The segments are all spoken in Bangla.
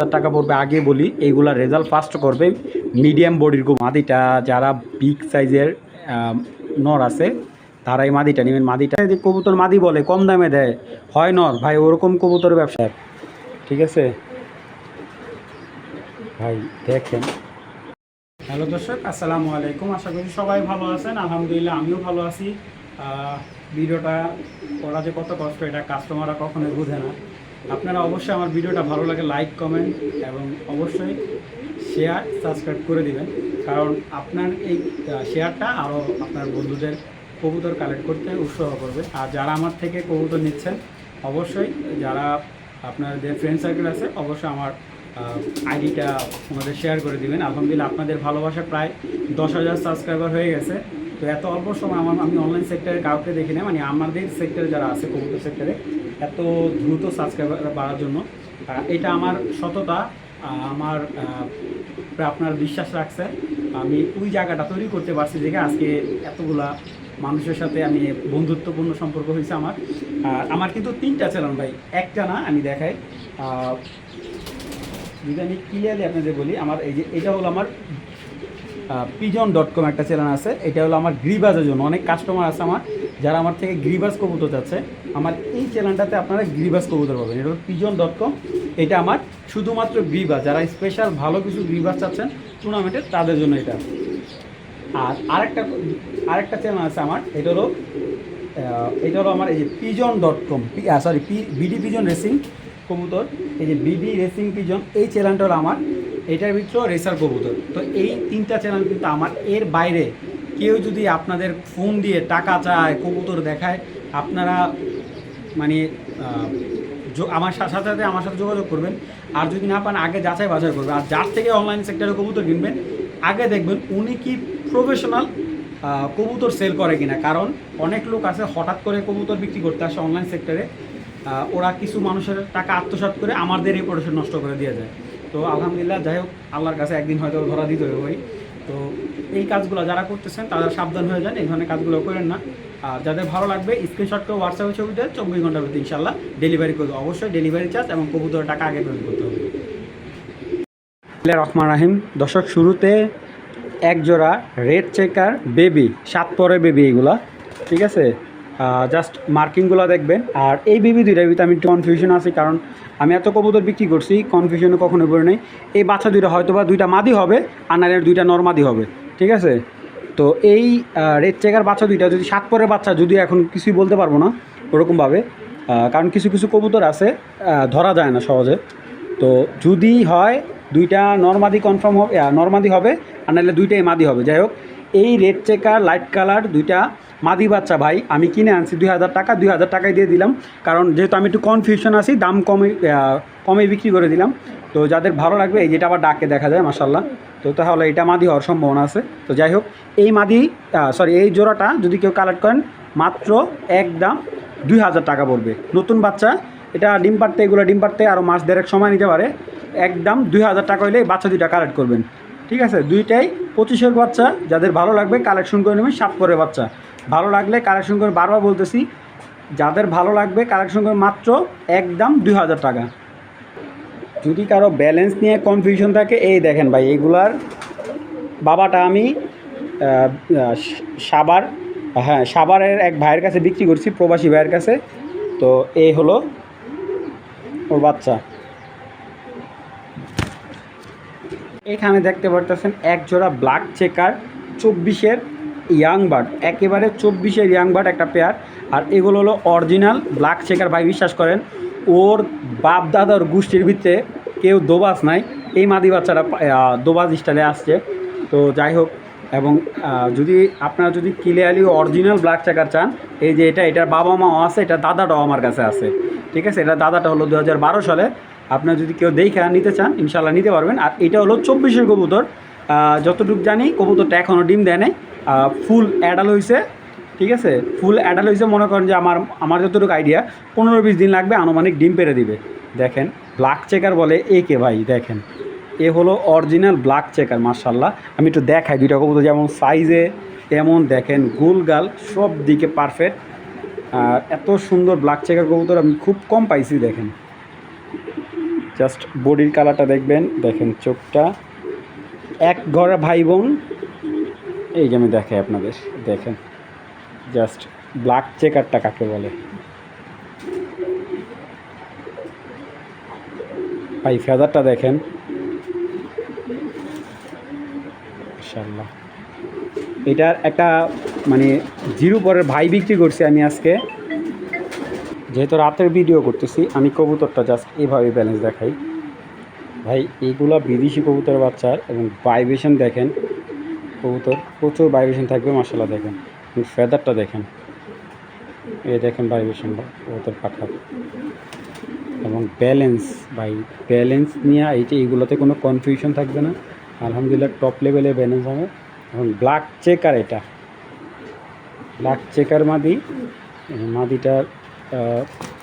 হাজার টাকা পড়বে, আগে বলি এইগুলা রেজাল্ট ফার্স্ট করবে মিডিয়াম বডির গো মাদিটা, যারা বিগ সাইজের নর আছে তারা এই মাদিটা নেবেন। মাদিটা যে কবুতর মাদি বলে, কম দামে দেয়, হয় নর, ভাই, ওরকম কবুতর ব্যবসা। ঠিক আছে? ভাই, দেখেন। হ্যালো দর্শক, আসসালামু আলাইকুম। আশা করি সবাই ভালো আছেন। আলহামদুলিল্লাহ, আমিও ভালো আছি। ভিডিওটা করা যে কত কষ্ট, এটা কাস্টমাররা কখনোই বোঝে না। আপনারা অবশ্যই আমার ভিডিওটা ভালো লাগে লাইক কমেন্ট এবং অবশ্যই শেয়ার সাবস্ক্রাইব করে দিবেন। কারণ আপনার এই শেয়ারটা আরও আপনার বন্ধুদের কবুতর কালেক্ট করতে উৎসাহ করবে। আর যারা আমার থেকে কবুতর নিচ্ছেন, অবশ্যই যারা আপনার যে ফ্রেন্ড সার্কেল আছে, অবশ্যই আমার আইডিটা আমাদের শেয়ার করে দিবেন। আলহামদুলিল্লাহ আপনাদের ভালোবাসা প্রায় দশ হাজার সাবস্ক্রাইবার হয়ে গেছে। তো এত অল্প সময় আমার, আমি অনলাইন সেক্টরে কাউকে দেখি না মানে আমাদের সেক্টরে যারা আছে, কবুতর সেক্টরে এত দ্রুত সাবস্ক্রাইবার বাড়ার জন্য। এটা আমার সততা আমার আপনার বিশ্বাস রাখছে আমি ওই জায়গাটা তৈরি করতে পারছি দেখে আজকে এতগুলা মানুষের সাথে আমি বন্ধুত্বপূর্ণ সম্পর্ক হয়েছে আমার। আমার কিন্তু তিনটা চ্যানেল ভাই, একটা না আমি দেখাই। যদি আমি ক্লিয়ারলি আপনাদের বলি, আমার এই যে, এটা হলো আমার পিজন ডট কম একটা চ্যানেল আছে। এটা হলো আমার গ্রিবাজের জন্য অনেক কাস্টমার আছে আমার। যারা আমার থেকে গ্রিবাজ কবুতর যাচ্ছে আমার এই চ্যানেলটাতে আপনারা গ্রিবাজ কবুতর পাবেন। এটা হলো পিজন ডট কম এটা আমার শুধুমাত্র গ্রিবাজ যারা স্পেশাল ভালো কিছু গ্রিবাজ চাচ্ছেন টুর্নামেন্টে তাদের জন্য এটা। আর আরেকটা আরেকটা চ্যানেল আছে আমার। এটা হলো এটা হলো আমার এই যে pigeon dot com sorry P BD pigeon racing কবুতর। এই যে বিডি রেসিং পিজন এই চ্যানেলটা হলো আমার। এটার ভিতরেও রেসার কবুতর। তো এই তিনটা চ্যানেল কিন্তু আমার। এর বাইরে কেউ যদি আপনাদের ফোন দিয়ে টাকা চায়, কবুতর দেখায়, আপনারা মানে আমার সাথে সাথে আমার সাথে যোগাযোগ করবেন। আর যদি না পান, আগে যাচাই বাছাই করবেন। আর যার থেকে অনলাইন সেক্টরে কবুতর কিনবেন, আগে দেখবেন উনি কি প্রফেশনাল কবুতর সেল করে কিনা। কারণ অনেক লোক আছে, হঠাৎ করে কবুতর বিক্রি করতে আসে অনলাইন সেক্টরে ওরা কিছু মানুষের টাকা আত্মসাৎ করে আমাদের রেপুটেশন নষ্ট করে দিয়ে যায়। তো আলহামদুলিল্লাহ, যাই হোক, আল্লাহর কাছে একদিন হয়তো ধরা দিতে হবে ওই তো এই কাজগুলো যারা করতেছেন, তারা সাবধান হয়ে যান, এই ধরনের কাজগুলো করেন না। আর যাদের ভালো লাগবে স্ক্রিনশট করে হোয়াটসঅ্যাপে ছবি দেয় চব্বিশ ঘণ্টার ভিতরে ইনশাল্লাহ ডেলিভারি করবে অবশ্যই ডেলিভারি চার্জ এবং কবুতরের টাকা আগে পেমেন্ট করতে হবে। রহমান রাহিম। দশক শুরুতে এক জোড়া রেড চেকার বেবি সাত পরে বেবি এগুলা, ঠিক আছে? জাস্ট মার্কিংগুলো দেখবেন। আর এই বেবি দুইটার ভিতরে আমি একটু কনফিউশন আছি, কারণ আমি এত কবুতর বিক্রি করছি কনফিউশনে কখনো পড়ে নেই। এই বাচ্চা দুইটা হয়তো বা দুইটা মাদি হবে নাহলে দুইটা নর্মাদি হবে, ঠিক আছে? তো এই রেড চেকার বাচ্চা দুইটা, যদি সাত পরের বাচ্চা, যদি এখন কিছুই বলতে পারব না ওরকমভাবে কারণ কিছু কিছু কবুতর আছে ধরা যায় না সহজে। তো যদি হয়, দুইটা নর্মাদি কনফার্ম হবে নর্মাদি হবে, আর নাহলে দুইটাই মাদি হবে। যাই হোক, এই রেড চেকার লাইট কালার দুইটা মাদি বাচ্চা ভাই, আমি কিনে আনছি দুই হাজার টাকা, দুই হাজার টাকায় দিয়ে দিলাম। কারণ যেহেতু আমি একটু কনফিউশন আছি, দাম কমে কমে বিক্রি করে দিলাম। তো যাদের ভালো লাগবে, এই যেটা আবার ডাকে দেখা যায় মাসাল্লাহ তো তাহলে এটা মাদি হওয়ার সম্ভাবনা আছে। তো যাই হোক, এই মাদি সরি এই জোড়াটা যদি কেউ কালেক্ট করেন, মাত্র এক দাম দুই হাজার টাকা পড়বে। নতুন বাচ্চা, এটা ডিম পাড়তে, এগুলো ডিম পাড়তে আরও মাস দেড়েক সময় নিতে পারে। একদম দুই হাজার টাকা হলে বাচ্চা দুইটা কালেক্ট করবেন। ঠিক আছে? দুইটাই পঁচিশের বাচ্চা, যাদের ভালো লাগবে কালেকশন করে নেবেন, সাত পরের বাচ্চা। ভালো লাগলে কালেকশন করে বারবার বলতেছি, যাদের ভালো লাগবে কালেকশন করে মাত্র একদম দুই হাজার টাকা। যদি কারও ব্যালেন্স নিয়ে কনফিউশন থাকে, এই দেখেন ভাই এইগুলার বাবাটা আমি সাবার হ্যাঁ সাবারের এক ভাইয়ের কাছে বিক্রি করছি, প্রবাসী ভাইয়ের কাছে। তো এই হলো ওর বাচ্চা। এখানে দেখতে পারতেছেন, এক জোড়া ব্ল্যাক চেকার চব্বিশের ইয়াং বার্ড, একেবারে চব্বিশের ইয়াং বার্ড একটা পেয়ার আর এগুলো হলো অরিজিনাল ব্ল্যাক চেকার ভাই, বিশ্বাস করেন, ওর বাপ দাদার গোষ্ঠীর ভিতরে কেউ দোবাস নাই। এই মাদি বাচ্চারা দোবাস স্টাইলে আসছে। তো যাই হোক, এবং যদি আপনারা যদি ক্লিয়ারলি অরিজিনাল ব্ল্যাক চেকার চান, এই যে এটা, এটার বাবা মাও আছে, এটা দাদাটাও আমার কাছে আছে। ঠিক আছে? এটা দাদাটা হলো দু হাজার বারো সালে। আপনার যদি কেউ দেখে নিতে চান ইনশাল্লাহ নিতে পারবেন। আর এটা হলো চব্বিশের কবুতর। যতটুকু জানি, কবুতরটা এখনও ডিম দেয় নাই। ফুল অ্যাডাল হয়েছে ঠিক আছে? ফুল অ্যাডাল হয়েছে মনে করেন যে আমার আমার যতটুকু আইডিয়া পনেরো বিশ দিন লাগবে, আনুমানিক ডিম পেরে দিবে। দেখেন ব্লাক চেকার বলে এ কে ভাই, দেখেন। এ হলো অরিজিনাল ব্লাক চেকার মার্শাল্লাহ আমি একটু দেখাই দুইটা কবুতর, যেমন সাইজে তেমন, দেখেন গোলগাল সব দিকে পারফেক্ট আর এত সুন্দর ব্ল্যাক চেকার কবুতর, আমি খুব কম পাইছি, দেখেন। জাস্ট বডির কালারটা দেখবেন, দেখেন চোখটা। এক ঘরে ভাই বোন এই যে আমি দেখাই আপনাদের, দেখেন জাস্ট ব্ল্যাক চেকারটা কাকে বলে? ভাই ফেদারটা দেখেন। মাশাআল্লাহ। এটার একটা মানে জিরো পরের ভাই বিক্রি করছি আমি আজকে। যেহেতু রাতের ভিডিও করতেছি, আমি কবুতরটা জাস্ট এইভাবে ব্যালেন্স দেখাই। ভাই এইগুলা বিদেশি কবুতরের বাচ্চার এবং ভাইব্রেশন দেখেন। কবুতর। প্রচুর ভাইব্রেশন থাকবে মাসাল্লাহ দেখেন। ফেদারটা দেখেন। এই দেখেন ভাইব্রেশনটা কবুতর পাঠার। এবং ব্যালেন্স ভাই ব্যালেন্স নিয়ে এই যে এইগুলোতে কোনো কনফিউশন থাকবে না। আলহামদুলিল্লাহ টপ লেভেলে ব্যালেন্স হবে। এবং ব্ল্যাক চেকার এটা। ব্ল্যাক চেকার মাদি মাদিটা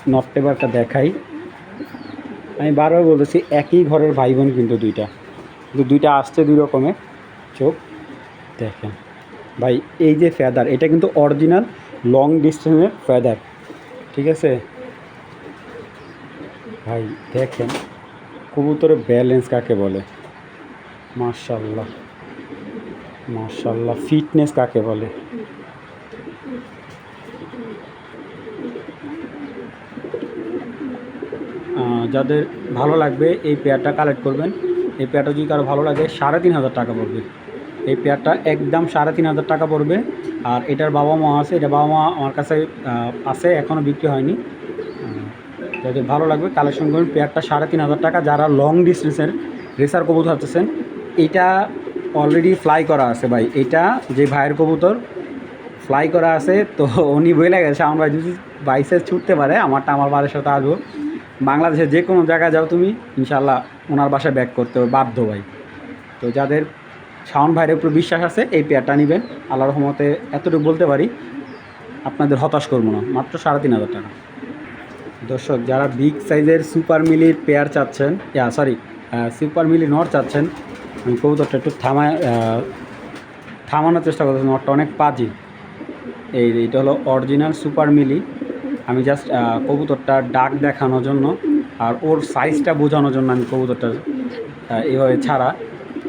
নট টেবারটা দেখাই। আমি বারবার বলতেছি, একই ঘরের ভাই বোন কিন্তু দুইটা। কিন্তু দুইটা আসছে দুই রকমের চোখ। দেখেন। ভাই, এই যে ফেদার এটা কিন্তু অরিজিনাল লং ডিস্টেন্সের ফেদার ঠিক আছে? ভাই, দেখেন, কবুতরের ব্যালেন্স কাকে বলে? মার্শাল্লাহ মার্শাল্লাহ ফিটনেস কাকে বলে? যাদের ভালো লাগবে, এই পেয়ারটা কালেক্ট করবেন। এই পেয়ারটা যদি কারও ভালো লাগে, সাড়ে তিন হাজার টাকা পড়বে। এই পেয়ারটা একদম সাড়ে তিন হাজার টাকা পড়বে। আর এটার বাবা মা আছে, এটা বাবা মা আমার কাছে আছে এখনও বিক্রি হয়নি। যাদের ভালো লাগবে, কালেকশন করুন। পেয়ারটা সাড়ে তিন হাজার টাকা। যারা লং ডিস্টেন্সের রেসার কবুতর হচ্ছেন এটা অলরেডি ফ্লাই করা আছে ভাই। এটা যে ভাইয়ের কবুতর ফ্লাই করা আছে, তো উনি বলে গেছে, আমার যদি বাইসে ছুটতে পারে, আমারটা আমার বাড়ির সাথে আসব। বাংলাদেশের যে কোনো জায়গায় যাও তুমি ইনশাল্লাহ ওনার বাসায় ব্যাক করতে হবে, বাধ্য ভাই। তো যাদের শাওন ভাইয়ের উপর বিশ্বাস আছে, এই পেয়ারটা নেবেন। আল্লাহ রহমতে এতটুকু বলতে পারি, আপনাদের হতাশ করব না, মাত্র সাড়ে তিন হাজার টাকা। দর্শক, যারা বিগ সাইজের সুপার মিলির পেয়ার চাচ্ছেন, ইয়া সরি সুপার মিলি নট চাচ্ছেন, আমি কবুতরটা একটু থামায় থামানোর চেষ্টা করতেছি, নটটা অনেক পাজি। এই এইটা হলো অরিজিনাল সুপার মিলি। আমি জাস্ট কবুতরটা ডাক দেখানোর জন্য আর ওর সাইজটা বোঝানোর জন্য আমি কবুতরটা এইভাবে ছাড়া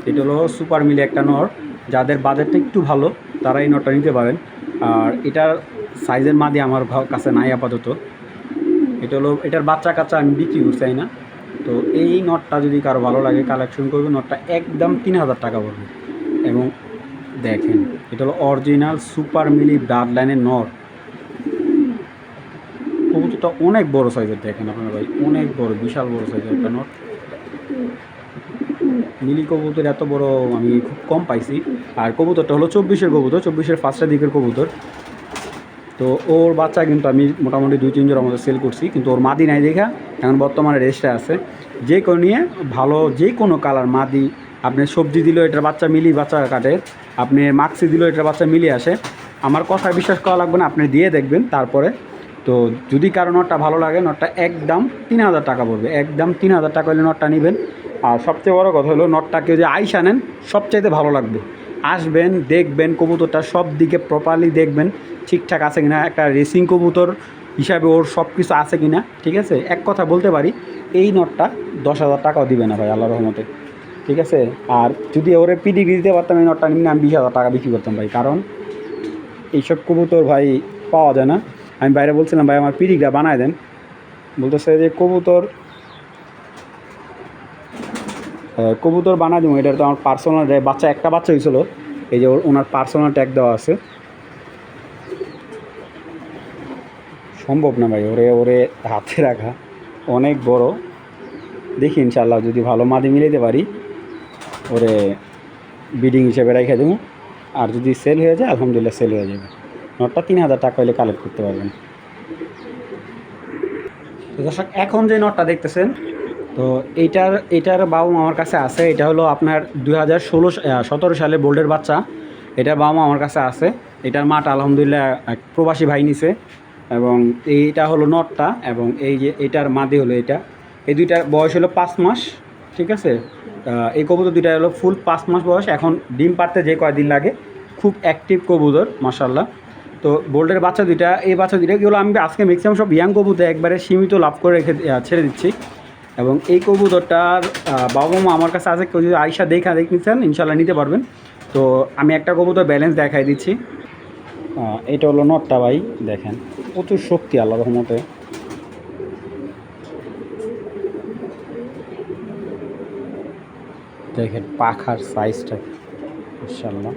এটা হলো সুপার মিলি একটা নর। যাদের বাজেটটা একটু ভালো, তারা এই নটটা নিতে পারেন। আর এটার সাইজের মাদি আমার কাছে নাই আপাতত। এটা হলো, এটার বাচ্চা কাচ্চা আমি বিক্রি চাই না? তো এই নটটা যদি কারও ভালো লাগে কালেকশন করবে নটটা একদম তিন হাজার টাকা পড়বে। এবং দেখেন, এটা হলো অরিজিনাল সুপার মিলি ব্লাড লাইনের নট কবুতরটা অনেক বড় সাইজের দেখেন আপনারা ভাই, অনেক বড়, বিশাল বড় সাইজের একটা নট মিলি কবুতর এত বড় আমি খুব কম পাইছি। আর কবুতরটা হলো চব্বিশের কবুতর, চব্বিশের ফার্স্টের দিকের কবুতর। তো ওর বাচ্চা কিন্তু আমি মোটামুটি দুই তিন জোড়ার মতো সেল করছি, কিন্তু ওর মাদি নাই দেখা, এখন বর্তমানে রেস্টে আছে। যে কোনো নিয়ে ভালো, যে কোনো কালার মাদি, আপনি সবজি দিলেও এটার বাচ্চা মিলি বাচ্চা কাটে, আপনি মাক্সি দিলেও এটার বাচ্চা মিলি আসে। আমার কথা বিশ্বাস করা লাগবে না, আপনি দিয়ে দেখবেন তারপরে। তো যদি কারও নটটা ভালো লাগে, নটটা একদম তিন হাজার টাকা পড়বে, একদম তিন হাজার টাকা হলে নটটা নেবেন। আর সবচেয়ে বড় কথা হলো নটটা কেউ যে আইসা নেন সবচাইতে ভালো লাগবে। আসবেন, দেখবেন, কবুতরটা সব দিকে প্রপারলি দেখবেন, ঠিকঠাক আছে কিনা, একটা রেসিং কবুতর হিসাবে ওর সব কিছু আছে কিনা, ঠিক আছে? এক কথা বলতে পারি, এই নটটা দশ হাজার টাকাও দিবে না ভাই আল্লাহ রহমতে। ঠিক আছে? আর যদি ওরে পিডিগ্রি দিতে পারতাম, এই নটটা নিম্নে আমি বিশ হাজার টাকা বিক্রি করতাম ভাই, কারণ এইসব কবুতর ভাই পাওয়া যায় না। আমি বাইরে বলছিলাম, ভাই, আমার পিডিগ্রা বানায় দেন। বলতেছে যে, কবুতর কবুতর বানায় দিব, এটা তো আমার পার্সোনাল বাচ্চা, একটা বাচ্চা হয়েছিল, এই যে ওনার পার্সোনাল ট্যাগ দেওয়া আছে। সম্ভব না ভাই, ওরে ওরে হাতে রাখা, অনেক বড়। দেখি ইনশাল্লাহ যদি ভালো মাদি মিলাইতে পারি, ওরে বিডিং হিসেবে রেখে দেবো। আর যদি সেল হয়ে যায়, আলহামদুলিল্লাহ সেল হয়ে যাবে। নটটা তিন হাজার টাকা হলে কালেক্ট করতে পারবেন। দর্শক, এখন যে নটটা দেখতেছেন তো এইটার এটার বাবু মা আমার কাছে আছে। এটা হলো আপনার দুই হাজার ষোলো সতেরো সালে বোল্ডের বাচ্চা। এটার বাবা মা আমার কাছে আছে। এটার মাটা আলহামদুলিল্লাহ এক প্রবাসী ভাই নিছে এবং এইটা হলো নটটা এবং এই যে এটার মাদি হলো এটা। এই দুইটার বয়স হলো পাঁচ মাস, ঠিক আছে? এই কবুতর দুইটা হলো ফুল পাঁচ মাস বয়স। এখন ডিম পাড়তে যে কয়দিন লাগে, খুব অ্যাক্টিভ কবুতর মাসাল্লাহ তো বোল্ডের বাচ্চা দুইটা, এই বাচ্চা দুইটা, এগুলো আমি আজকে ম্যাক্সিমাম সব ইয়াং কবুতর একবারে সীমিত লাভ করে রেখে ছেড়ে দিচ্ছি। এবং এই কবুতরটার বাবা মা আমার কাছে আছে, কেউ যদি আইসা দেখা দেখতে চান ইনশাল্লাহ নিতে পারবেন। তো আমি একটা কবুতর ব্যালেন্স দেখাই দিচ্ছি। এটা হলো নটটা ভাই, দেখেন। প্রচুর শক্তি আল্লাহ রহমতে। দেখেন পাখার সাইজটা ইনশাল্লাহ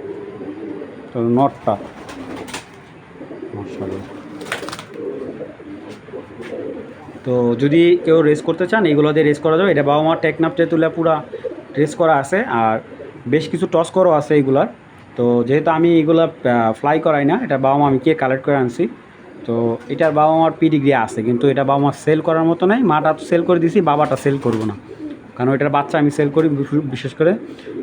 তো নটটা। মাশাআল্লাহ। তো যদি কেউ রেস করতে চান এগুলো দিয়ে রেস করা যাবে। এটা বাবা মার টেকনাপটে তুলে পুরা রেস করা আছে, আর বেশ কিছু টস করও আছে এগুলার তো যেহেতু আমি এগুলো ফ্লাই করাই না, এটা বাবা মা আমি কে কালেক্ট করে আনছি। তো এটার বাবা মার পিডিগ্রি আছে, কিন্তু এটা বাবা মা সেল করার মতো নাই। মাটা সেল করে দিছি, বাবাটা সেল করব না। কারণ এটার বাচ্চা আমি সেল করি বিশেষ করে।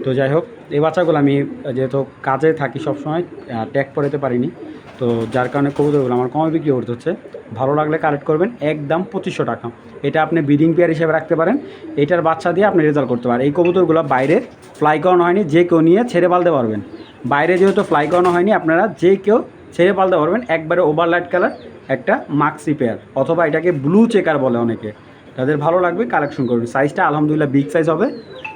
তো যাই হোক, এই বাচ্চাগুলো আমি যেহেতু কাজে থাকি সবসময় ট্যাগ পড়াতে পারিনি। তো যার কারণে কবুতরগুলো আমার কমে বিক্রি করতে হচ্ছে। ভালো লাগলে কালেক্ট করবেন, একদম পঁচিশশো টাকা। এটা আপনি ব্রিডিং পেয়ার হিসেবে রাখতে পারেন। এটার বাচ্চা দিয়ে আপনি রেজাল্ট করতে পারেন। এই কবুতরগুলো বাইরে ফ্লাই করানো হয়নি, যে কেউ নিয়ে ছেড়ে পালতে পারবেন। বাইরে যেহেতু ফ্লাই করানো হয়নি, আপনারা যে কেউ ছেড়ে পালতে পারবেন, একবারে ওভারলাইট কালার একটা মাক্সি পেয়ার অথবা এটাকে ব্লু চেকার বলে অনেকে। তাদের ভালো লাগবে কালেকশন করবেন। সাইজটা আলহামদুলিল্লাহ বিগ সাইজ হবে।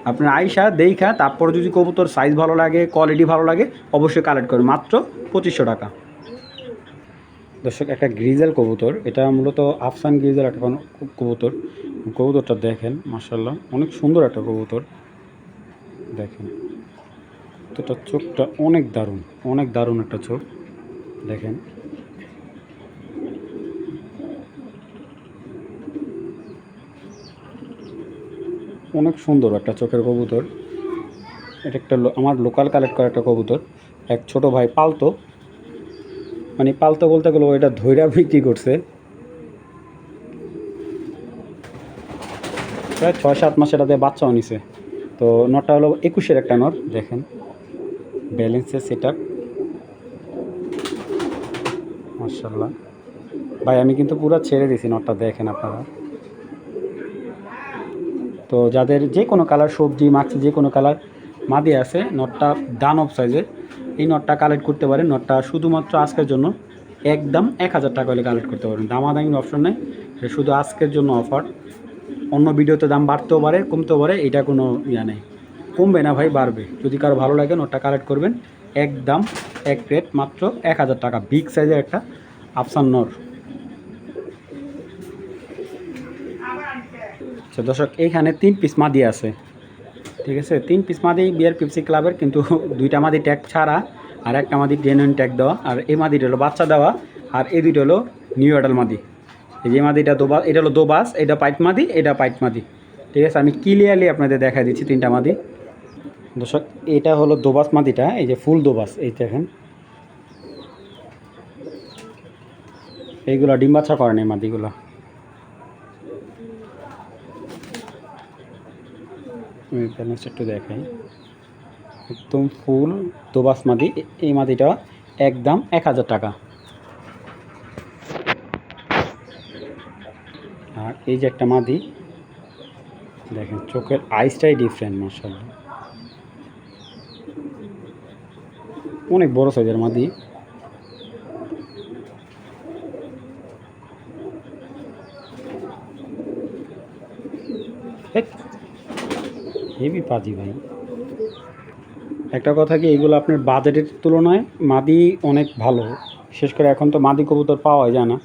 আপনার আইসা, দেখা, তারপর যদি কবুতর সাইজ ভালো লাগে কোয়ালিটি ভালো লাগে, অবশ্যই কালেক্ট করবেন। মাত্র পঁচিশশো টাকা। দর্শক, একটা গ্রিজেল কবুতর। এটা মূলত আফসান গ্রিজেল একটা কবুতর। কবুতরটা দেখেন মার্শাল্লাহ অনেক সুন্দর একটা কবুতর। দেখেন তোটা চোখটা অনেক দারুণ অনেক দারুণ একটা চোখ। দেখেন। অনেক সুন্দর একটা চোখের কবুতর। এটা একটা আমার লোকাল কালেক্ট করা একটা কবুতর। এক ছোট ভাই পালতো মানে পালতো বলতে গেলে এটা ধৈরা বিক্রি করছে। প্রায় ছয় সাত মাস এটাতে বাচ্চাও নিছে। তো নটটা হলো একুশের একটা নট, দেখেন। ব্যালেন্সের সেট আপ মার্শাল্লাহ ভাই, আমি কিন্তু পুরো ছেড়ে দিছি নটটা, দেখেন আপনারা। তো যাদের যে কোনো কালার, সবজি, মাছ, যে কোনো কালার মাদি আছে, নটটা অফ সাইজের এই নটটা কালেক্ট করতে পারেন। নটটা শুধুমাত্র আজকের জন্য একদম এক হাজার টাকা হলে কালেক্ট করতে পারেন দামাদামির অপশন নেই। শুধু আজকের জন্য অফার অন্য ভিডিওতে দাম বাড়তেও পারে, কমতেও পারে, এটা কোনো ইয়া নেই। কমবে না ভাই, বাড়বে। যদি কারও ভালো লাগে নটটা কালেক্ট করবেন। একদম এক রেট মাত্র এক হাজার টাকা। বিগ সাইজের একটা আফসান নর আচ্ছা দর্শক, এইখানে তিন পিস মাদি আছে। ঠিক আছে? তিন পিস মাদি বিয়ার পিপসি ক্লাবের কিন্তু দুইটা মাদি ট্যাগ ছাড়া আর একটা মাদি জেনুইন ট্যাগ দেওয়া। আর এই মাদিটা হলো বাচ্চা দেওয়া, আর এই দুইটা হলো নিউ অ্যাডাল মাদি। এই যে মাদিটা দোবা, এটা হলো দোবাস, এটা পাইট মাদি, এটা পাইট মাদি। ঠিক আছে? আমি ক্লিয়ারলি আপনাদের দেখা দিচ্ছি তিনটা মাদি। দর্শক, এটা হলো দোবাস মাদিটা, এই যে ফুল দোবাস, এই দেখেন। এইগুলো ডিম বাচ্চা করেন এই মাদিগুলো। আমি ব্যালেন্স একটু দেখাই। একদম ফুল দোবাস মাদি। এই মাদিটা একদম এক হাজার টাকা। আর এই যে একটা মাদি, দেখেন চোখের আইসটাই ডিফারেন্ট মার্শাল্লাহ অনেক বড় সাইজের মাদি। হেভি পাজি ভাই। একটা কথা কি, এগুলো আপনার বাজেটের তুলনায় মাদি অনেক ভালো। বিশেষ করে এখন তো মাদি কবুতর পাওয়া যায় না।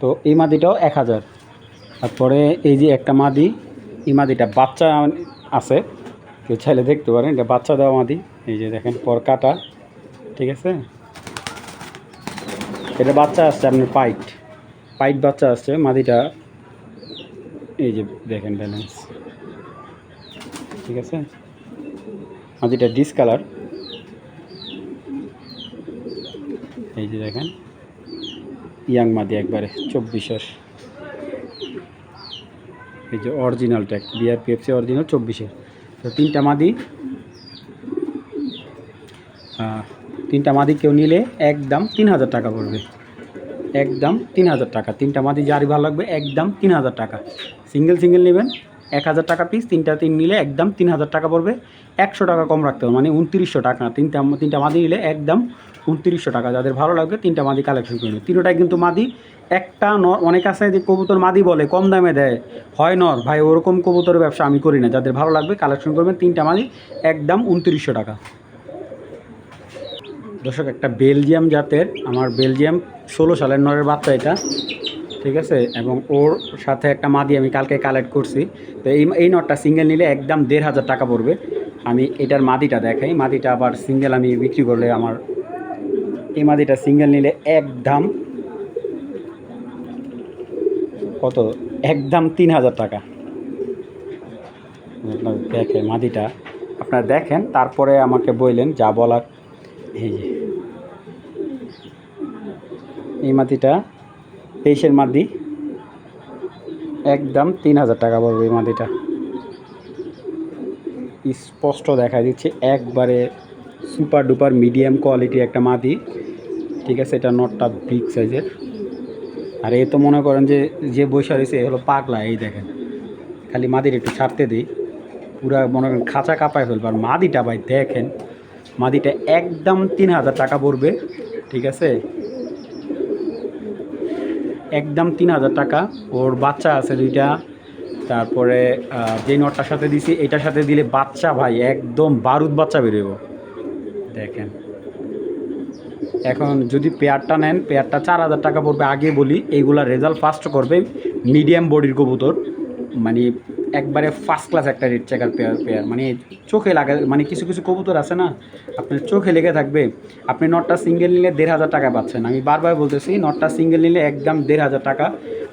তো এই মাদিটাও এক হাজার। তারপরে এই যে একটা মাদি, এই মাদিটা বাচ্চা আছে। কেউ চাইলে দেখতে পারেন, এটা বাচ্চা দেওয়া মাদি। এই যে দেখেন পর কাটা ঠিক আছে? এটা বাচ্চা আসছে আপনার পাইট। পাইট বাচ্চা আসছে মাদিটা। এই যে দেখেন ব্যালেন্স ঠিক আছে? মাদিটা ডিস কালার, এই যে দেখেন, ইয়াং মাদি একবারে চব্বিশের। এই যে অরিজিনাল ট্যাগ বিআরপিএফসি অরিজিনাল চব্বিশের। তো তিনটা মাদি তিনটা মাদি কেউ নিলে একদম তিন হাজার টাকা পড়বে। একদম তিন হাজার টাকা। তিনটা মাদি যারই ভালো লাগবে, একদম তিন হাজার টাকা। সিঙ্গেল সিঙ্গেল নেবেন এক হাজার টাকা পিস তিনটা তিন নিলে একদম তিন হাজার টাকা পড়বে। একশো টাকা কম রাখতে হবে মানে উনত্রিশশো টাকা। তিনটা তিনটা মাদি নিলে একদম উনত্রিশশো টাকা। যাদের ভালো লাগবে তিনটা মাদি কালেকশন করে নেবে কিন্তু মাদি। একটা নর, অনেক আছে যে কবুতর মাদি বলে, কম দামে দেয়। হয় নর, ভাই ওরকম কবুতরের ব্যবসা আমি করি না। যাদের ভালো লাগবে কালেকশন করবেন, তিনটা মাদি, একদম উনত্রিশশো টাকা। দর্শক, একটা বেলজিয়াম জাতের, আমার বেলজিয়াম ষোলো সালের নরের বাচ্চা এটা। ঠিক আছে? এবং ওর সাথে একটা মাদি আমি কালকে কালেক্ট করছি। তো এই এই নটটা সিঙ্গেল নিলে একদম দেড় হাজার টাকা পড়বে। আমি এটার মাদিটা দেখাই। মাদিটা আবার সিঙ্গেল আমি বিক্রি করলে আমার এই মাদিটা সিঙ্গেল নিলে একদম কত? একদম তিন হাজার টাকা। আপনার দেখে মাদিটা। আপনারা দেখেন, তারপরে আমাকে বললেন যা বলার। এই যে। এই মাটিটা তেইশের মাদি। একদম তিন হাজার টাকা পড়বে এই মাটিটা স্পষ্ট দেখা দিচ্ছে, একবারে সুপার ডুপার মিডিয়াম কোয়ালিটির একটা মাদি। ঠিক আছে, এটা নটটা বিগ সাইজের আর এ তো মনে করেন যে যে বৈশা রয়েছে, এ হলো পাগলা, এই দেখেন। খালি মাদির একটু ছাড়তে দিই। পুরা মনে করেন খাঁচা কাঁপায় ফেলবে। আর মাদিটা ভাই দেখেন, মাদিটা একদম তিন হাজার টাকা পড়বে। ঠিক আছে একদম তিন হাজার টাকা। ওর বাচ্চা আছে দুইটা। তারপরে যে নটটার সাথে দিছি, এটার সাথে দিলে বাচ্চা ভাই, একদম বারুদ বাচ্চা বেরোব দেখেন। এখন যদি পেয়ারটা নেন, পেয়ারটা চার হাজার টাকা পড়বে। আগে বলি এইগুলা রেজাল্ট ফার্স্ট করবে মিডিয়াম বডির কবুতর। মানে একবারে ফার্স্ট ক্লাস একটা রেড চেকার পেয়ার পেয়ার মানে চোখে লাগে মানে কিছু কিছু কবুতর আছে না, আপনার চোখে লেগে থাকবে। আপনি নটটা সিঙ্গেল নিলে দেড় হাজার টাকা পাচ্ছেন। আমি বারবার বলতেছি নটটা সিঙ্গেল নিলে একদম দেড় হাজার টাকা।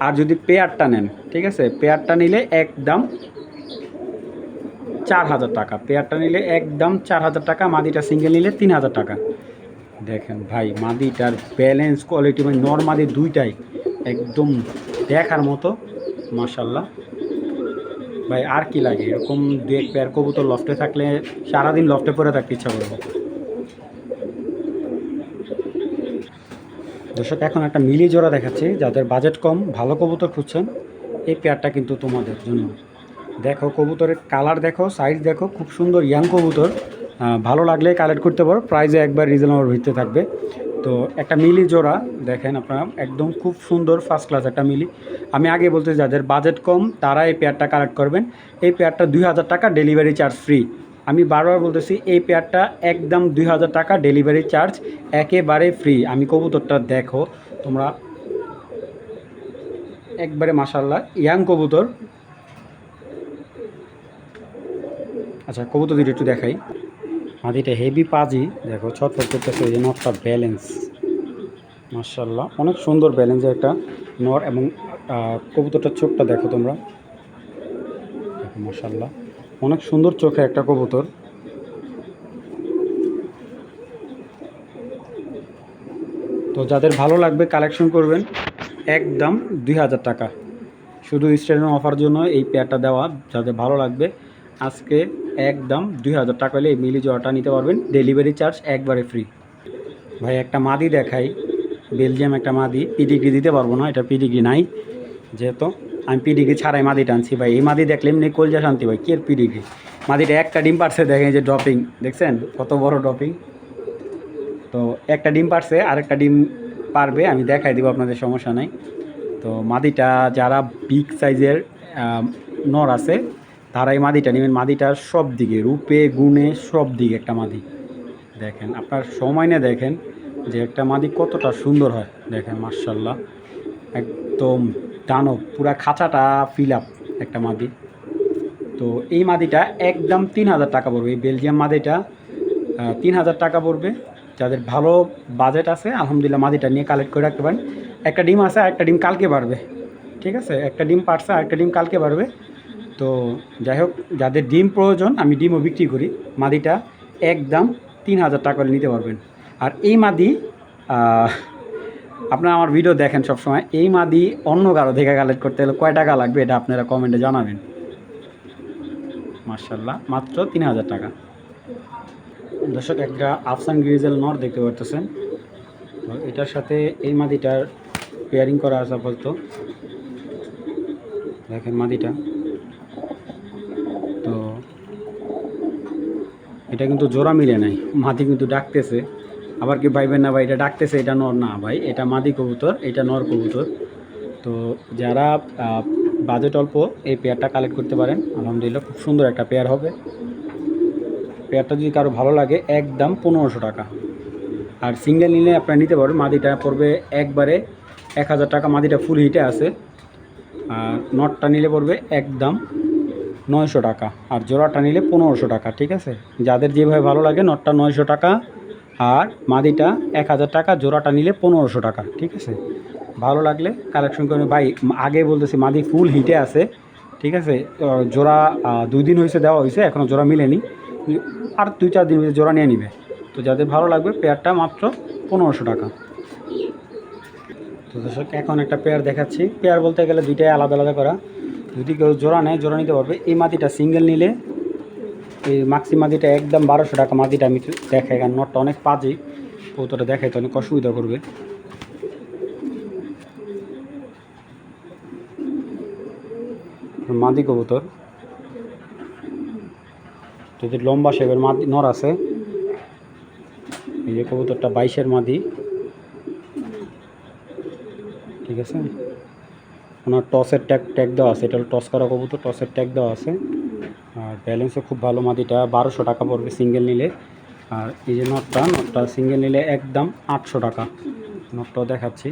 আর যদি পেয়ারটা নেন, ঠিক আছে? পেয়ারটা নিলে একদম চার হাজার টাকা। পেয়ারটা নিলে একদম চার হাজার টাকা, মাদিটা সিঙ্গেল নিলে তিন হাজার টাকা। দেখেন ভাই, মাদিটার ব্যালেন্স কোয়ালিটি মানে নর্মালি দুইটাই। একদম দেখার মতো মাশাল্লাহ ভাই, আর কি লাগে? এরকম দু এক পেয়ার কবুতর লফটে থাকলে সারাদিন লফটে পরে থাকতে ইচ্ছা করবে। দর্শক, এখন একটা মিলি জোড়া দেখাচ্ছি, যাদের বাজেট কম, ভালো কবুতর খুঁজছেন, এই পেয়ারটা কিন্তু তোমাদের জন্য। দেখো, কবুতরের কালার দেখো সাইজ দেখো, খুব সুন্দর ইয়াং কবুতর। ভালো লাগলে কালেক্ট করতে পারো প্রাইজে একবার রিজনেবল ভিত্তিতে থাকবে। তো একটা মিলি জোড়া, দেখেন আপনারা, একদম খুব সুন্দর ফার্স্ট ক্লাস একটা মিলি। আমি আগে বলতে যাদের বাজেট কম তারা এই পেয়ারটা কালেক্ট করবেন। এই পেয়ারটা দুই হাজার টাকা ডেলিভারি চার্জ ফ্রি আমি বারবার বলতেছি, এই পেয়ারটা একদম দুই হাজার টাকা ডেলিভারি চার্জ একেবারে ফ্রি আমি কবুতরটা দেখো, তোমরা একবারে মাসাল্লাহ ইয়াং কবুতর। আচ্ছা কবুতর দুটো একটু দেখাই। মাটিটা হেভি পাজি। দেখো ছটফট করতেছে এই যে নটটা ব্যালেন্স মার্শাল্লাহ অনেক সুন্দর ব্যালেন্সের একটা নর এবং কবুতরটার চোখটা দেখো তোমরা। দেখো মার্শাল্লাহ অনেক সুন্দর চোখে একটা কবুতর। তো যাদের ভালো লাগবে কালেকশন করবেন, একদম দুই হাজার টাকা। শুধু স্টুডেন্ট অফার জন্য এই পেয়ারটা দেওয়া, যাদের ভালো লাগবে আজকে একদম দুই হাজার টাকা হলে মিলি জোয়াটা নিতে পারবেন ডেলিভারি চার্জ একবারে ফ্রি ভাই, একটা মাদি দেখাই। বেলজিয়াম একটা মাদি। পিডিগ্রি দিতে পারব না, এটা পিডিগ্রি নাই। যেহেতু আমি পিডিগ্রি ছাড়াই মাদি টানছি ভাই। এই মাদি দেখলে এমনি কলজা শান্তি ভাই, কে পিডিগ্রি মাদিটা একটা ডিম পারছে দেখেন যে ড্রপিং দেখছেন? কত বড় ড্রপিং তো একটা ডিম পারছে, আরেকটা ডিম পারবে, আমি দেখাই দিব, আপনাদের সমস্যা নাই। তো মাদিটা যারা বিগ সাইজের নর আছে তারা এই মাদিটা, নেবেন মাদিটার সব দিকে, রূপে, গুণে সব দিকে একটা মাদি। দেখেন, আপনার সময় নিয়ে দেখেন যে একটা মাদি কতটা সুন্দর হয়। দেখেন মার্শাল্লাহ একদম দানব, পুরা খাঁচাটা ফিল আপ একটা মাদি। তো এই মাদিটা একদম তিন হাজার টাকা পড়বে। এই বেলজিয়াম মাদিটা তিন হাজার টাকা পড়বে। যাদের ভালো বাজেট আছে, আলহামদুলিল্লাহ মাদিটা নিয়ে কালেক্ট করে রাখতে পারেন। একটা ডিম আছে আর একটা ডিম কালকে বাড়বে। ঠিক আছে? একটা ডিম পারছে আর একটা ডিম কালকে বাড়বে। তো যাই হোক, যাদের ডিম প্রয়োজন, আমি ডিমও বিক্রি করি। মাদিটা একদম তিন হাজার টাকা করে নিতে পারবেন। আর এই মাদি আপনারা আমার ভিডিও দেখেন সবসময়, এই মাদি অন্য কারও থেকে কালেক্ট করতে হলে কয় টাকা লাগবে এটা আপনারা কমেন্টে জানাবেন। মার্শাল্লাহ মাত্র তিন হাজার টাকা। দর্শক, একটা আফসান গ্রিজেল নর দেখতে পারতেছেন। তো এটার সাথে এই মাদিটার পেয়ারিং করা আছে আপাতত। দেখেন মাদিটা। এটা কিন্তু জোড়া মিলে নাই। মাদি কিন্তু ডাকতেছে। আবার কি ভাইবেন না ভাই, এটা ডাকতেছে, এটা নর না ভাই, এটা মাদি কবুতর, এটা নর কবুতর। তো যারা বাজেট অল্প, এই পেয়ারটা কালেক্ট করতে পারেন। আলহামদুলিল্লাহ খুব সুন্দর একটা পেয়ার হবে। পেয়ারটা যদি কারও ভালো লাগে, একদম পনেরোশো টাকা। আর সিঙ্গেল নিলে আপনারা নিতে পারবেন, মাদিটা পড়বে একবারে এক হাজার টাকা, মাদিটা ফুল হিটে আছে। আর নটটা নিলে পড়বে একদম নয়শো টাকা। আর জোড়াটা নিলে পনেরোশো টাকা, ঠিক আছে? যাদের যেভাবে ভালো লাগে নটটা নয়শো টাকা, আর মাদিটা এক হাজার টাকা, জোড়াটা নিলে পনেরোশো টাকা, ঠিক আছে? ভালো লাগলে কালেকশন করে ভাই, আগে বলতেছি, মাদি ফুল হিটে আছে, ঠিক আছে? জোড়া দুই দিন হয়েছে দেওয়া হয়েছে এখনও জোড়া মিলেনি। আর দুই চার দিন জোড়া নিয়ে নিবে। তো যাদের ভালো লাগবে পেয়ারটা মাত্র পনেরোশো টাকা। তো দর্শক, এখন একটা পেয়ার দেখাচ্ছি। পেয়ার বলতে গেলে দুইটাই আলাদা আলাদা করা। যদি কেউ জোড়া নেয়, জোড়া নিতে পারবে। এই মাটিটা সিঙ্গেল নিলে, এই মাক্সি মাটিটা একদম বারোশো টাকা মাটিটা আমি দেখাই, কারণ নটটা অনেক পাজি। কৌতোটা দেখাইতে অনেক অসুবিধা করবে। মাদি কবুতর। যদি লম্বা শেপের মাদি নর আছে। এই যে কবুতরটা বাইশের মাদি। ঠিক আছে? ওনার টসের ট্যাগ ট্যাগ দেওয়া আছে। এটা টস করা কবুতর, টসের ট্যাগ দেওয়া আছে। আর ব্যালেন্সও খুব ভালো মাদিটা, বারোশো টাকা পড়বে সিঙ্গেল নিলে। আর এই যে নটটা নটটা সিঙ্গেল নিলে একদম আটশো টাকা। নটটাও দেখাচ্ছি।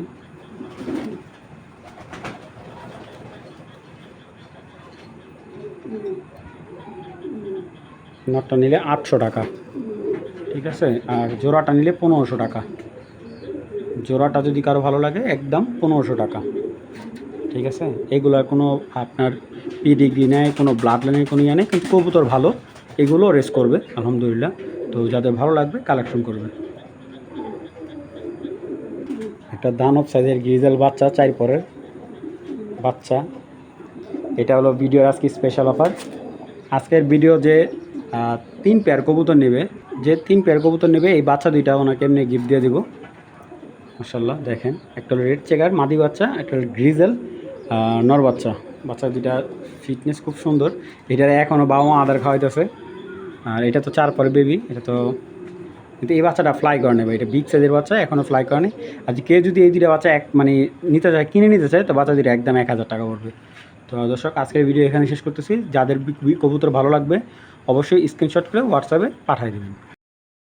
নটটা নিলে আটশো টাকা। ঠিক আছে? আর জোড়াটা নিলে পনেরোশো টাকা। জোড়াটা যদি কারও ভালো লাগে, একদম পনেরোশো টাকা। ঠিক আছে? এগুলোর কোনো আপনার পিডিগ্রি নেয়, কোনো ব্লাড লাইনের কোনো ইয়ে নেই, কিন্তু কবুতর ভালো, এগুলো রেস করবে, আলহামদুলিল্লাহ। তো যাদের ভালো লাগবে কালেকশন করবে। একটা দানব সাইজের গ্রিজেল বাচ্চা চাই পরের বাচ্চা। এটা হলো ভিডিওর আজকে স্পেশাল অফার আজকের ভিডিও যে তিন পেয়ার কবুতর নেবে, যে তিন পেয়ার কবুতর নেবে, এই বাচ্চা দুইটা ওনাকে এমনি গিফট দিয়ে দিব। মাসাল্লাহ দেখেন, একটা হলো রেড চেকার মাদি বাচ্চা, একটা হলো গ্রিজেল নর বাচ্চা। বাচ্চা দুইটা ফিটনেস খুব সুন্দর। এটার এখনও বাবা মা আদার খাওয়াইতেছে। আর এটা তো চার পরে বেবি এটা তো কিন্তু এই বাচ্চাটা ফ্লাই করে নেবে এটা বিগ সাইজের বাচ্চা এখনও ফ্লাই করে করেনি আর কেউ যদি এই দুইটা বাচ্চা এক মানে নিতে চায়, কিনে নিতে চায়, তো বাচ্চা দুটো একদম এক হাজার টাকা পড়বে। তো দর্শক, আজকের ভিডিও এখানে শেষ করতেছি। যাদের কবুতর ভালো লাগবে, অবশ্যই স্ক্রিনশট করে হোয়াটসঅ্যাপে পাঠিয়ে দেবেন।